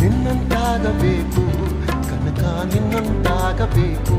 ನಿನ್ನಂತಾಗಬೇಕು ಕನಕ ನಿನ್ನಂತಾಗಬೇಕು.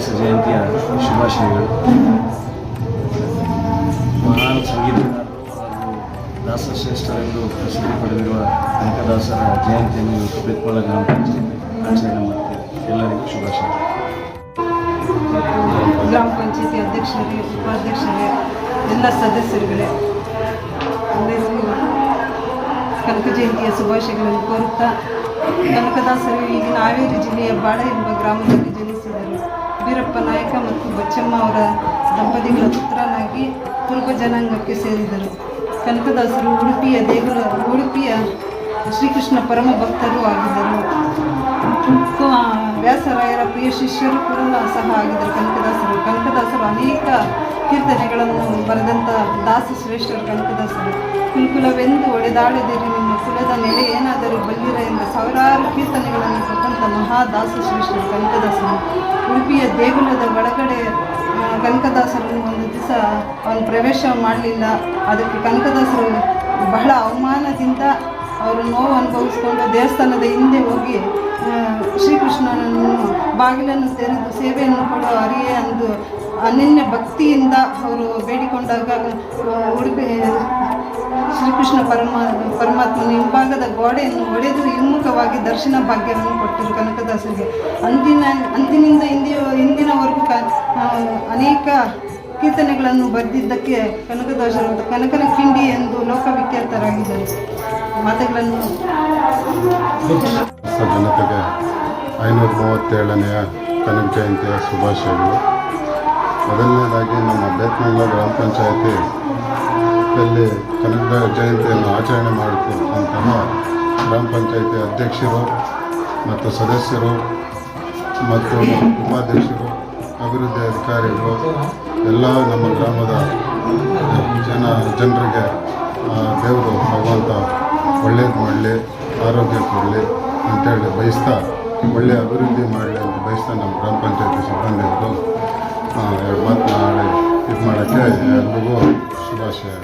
ಕನಕದಾಸ ಜಯಂತಿಯ ಶುಭಾಶಯಗಳು ಮಹಾನ್ ಸಂಗೀತಗಾರರು ಹಾಗೂ ದಾಸಶ್ರೇಷ್ಠರೆಂದು ಪ್ರಸಿದ್ಧಿ ಪಡೆದಿರುವ ಕನಕದಾಸರ ಜಯಂತಿಯನ್ನು ಇವತ್ತು ಬೆತ್ಮಲ ಗ್ರಾಮ ಆಚರಣೆ ಮಾಡ್ತೇವೆ ಎಲ್ಲರಿಗೂ ಶುಭಾಶಯಗಳು ಗ್ರಾಮ ಪಂಚಾಯತಿ ಅಧ್ಯಕ್ಷರಿಗೆ ಉಪಾಧ್ಯಕ್ಷರೇ ಎಲ್ಲ ಸದಸ್ಯರುಗಳೇ ಕನಕ ಜಯಂತಿಯ ಶುಭಾಶಯಗಳನ್ನು ಕೋರುತ್ತಾ ಕನಕದಾಸರು ಈಗಿನ ಹಾವೇರಿ ಜಿಲ್ಲೆಯ ಬಾಳ ಎಂಬ ಗ್ರಾಮದಲ್ಲಿ ಜನಿಸಿದರು ವೀರಪ್ಪ ನಾಯಕ ಮತ್ತು ಬಚ್ಚಮ್ಮ ಅವರ ದಂಪತಿಗಳ ಪುತ್ರನಾಗಿ ಕುರುಬ ಜನಾಂಗಕ್ಕೆ ಸೇರಿದರು. ಕನಕದಾಸರು ಉಡುಪಿಯ ದೇಗುಲ, ಉಡುಪಿಯ ಶ್ರೀಕೃಷ್ಣ ಪರಮ ಭಕ್ತರು ಆಗಿದ್ದರು. ವ್ಯಾಸರಾಯರ ಪ್ರಿಯ ಶಿಷ್ಯರು ಕೂಡ ಸಹ ಆಗಿದ್ದರು ಕನಕದಾಸರು. ಅನೇಕ ಕೀರ್ತನೆಗಳನ್ನು ಬರೆದಂಥ ದಾಸ ಶ್ರೇಷ್ಠರು ಕನಕದಾಸರು ಕುಲಕುಲವೆಂದು ಒಡೆದಾಡದಿರಿ ನಿಮ್ಮ ಕುಲದ ನೆಲೆ ಏನಾದರೂ ಬಲ್ಲಿರ ಎಂಬ ಸಾವಿರಾರು ಕೀರ್ತನೆಗಳನ್ನು ಕೊಟ್ಟಂಥ ಮಹಾದಾಸ ಶ್ರೇಷ್ಠರು ಕನಕದಾಸರು ಉಡುಪಿಯ ದೇಗುಲದ ಒಳಗಡೆ ಕನಕದಾಸರು ಕನಕದಾಸರನ್ನು ಒಂದು ದಿವಸ ಅವನು ಪ್ರವೇಶ ಮಾಡಲಿಲ್ಲ. ಅದಕ್ಕೆ ಕನಕದಾಸರು ಬಹಳ ಅವಮಾನದಿಂದ ಅವರು ನೋವು ಅನುಭವಿಸ್ಕೊಂಡು ದೇವಸ್ಥಾನದ ಹಿಂದೆ ಹೋಗಿ ಶ್ರೀಕೃಷ್ಣನನ್ನು ಬಾಗಿಲನ್ನು ತೆರೆದು ಸೇವೆಯನ್ನು ಕೊಡೋ ಅರಿಯೇ ಅಂದು ಅನನ್ಯ ಭಕ್ತಿಯಿಂದ ಅವರು ಬೇಡಿಕೊಂಡಾಗ ಉಡುಪಿ ಶ್ರೀಕೃಷ್ಣ ಪರಮ ಪರಮಾತ್ಮನ ಹಿಂಭಾಗದ ಗೋಡೆಯನ್ನು ಒಡೆದು ಹಿಮ್ಮುಖವಾಗಿ ದರ್ಶನ ಭಾಗ್ಯವನ್ನು ಕೊಟ್ಟರು ಕನಕದಾಸರಿಗೆ. ಅಂದಿನ, ಅಂದಿನಿಂದ ಹಿಂದಿ ಹಿಂದಿನವರೆಗೂ ಕ ಅನೇಕ ಕೀರ್ತನೆಗಳನ್ನು ಬರೆದಿದ್ದಕ್ಕೆ ಕನಕದಾಸರು ಕನಕನ ಕಿಂಡಿ ಎಂದು ಲೋಕವಿಖ್ಯಾತರಾಗಿದ್ದರು. ಮಾತುಗಳನ್ನು ಐನೂರ ಮೂವತ್ತೇಳನೆಯ ಕನಕ ಜಯಂತಿಯ ಶುಭಾಶಯಗಳು. ಮೊದಲನೇದಾಗಿ ನಮ್ಮ ಬೇತ್ಮಂಗ್ಲ ಗ್ರಾಮ ಪಂಚಾಯಿತಿ ಲ್ಲಿ ಕನ್ನಡ ಜಯಂತಿಯನ್ನು ಆಚರಣೆ ಮಾಡುತ್ತಿರುವಂತಹ ಗ್ರಾಮ ಪಂಚಾಯಿತಿ ಅಧ್ಯಕ್ಷರು ಮತ್ತು ಸದಸ್ಯರು ಮತ್ತು ಉಪಾಧ್ಯಕ್ಷರು, ಅಭಿವೃದ್ಧಿ ಅಧಿಕಾರಿಗಳು, ಎಲ್ಲ ನಮ್ಮ ಗ್ರಾಮದ ಜನ, ಜನರಿಗೆ ದೇವರು ಭಗವಂತ ಒಳ್ಳೇದು ಮಾಡಲಿ, ಆರೋಗ್ಯ ಕೊಡಲಿ ಅಂತೇಳಿ ಬಯಸ್ತಾ ಒಳ್ಳೆಯ ಅಭಿವೃದ್ಧಿ ಮಾಡಲಿ ಅಂತ ಬಯಸ್ತಾ ನಮ್ಮ ಗ್ರಾಮ ಪಂಚಾಯಿತಿ ಸಿಬ್ಬಂದಿಗಳು ಎರಡು ಮಾತನಾಡಿ ಇದು ಮಾಡೋಕ್ಕೆ ಎಲ್ರಿಗೂ ಶುಭಾಶಯ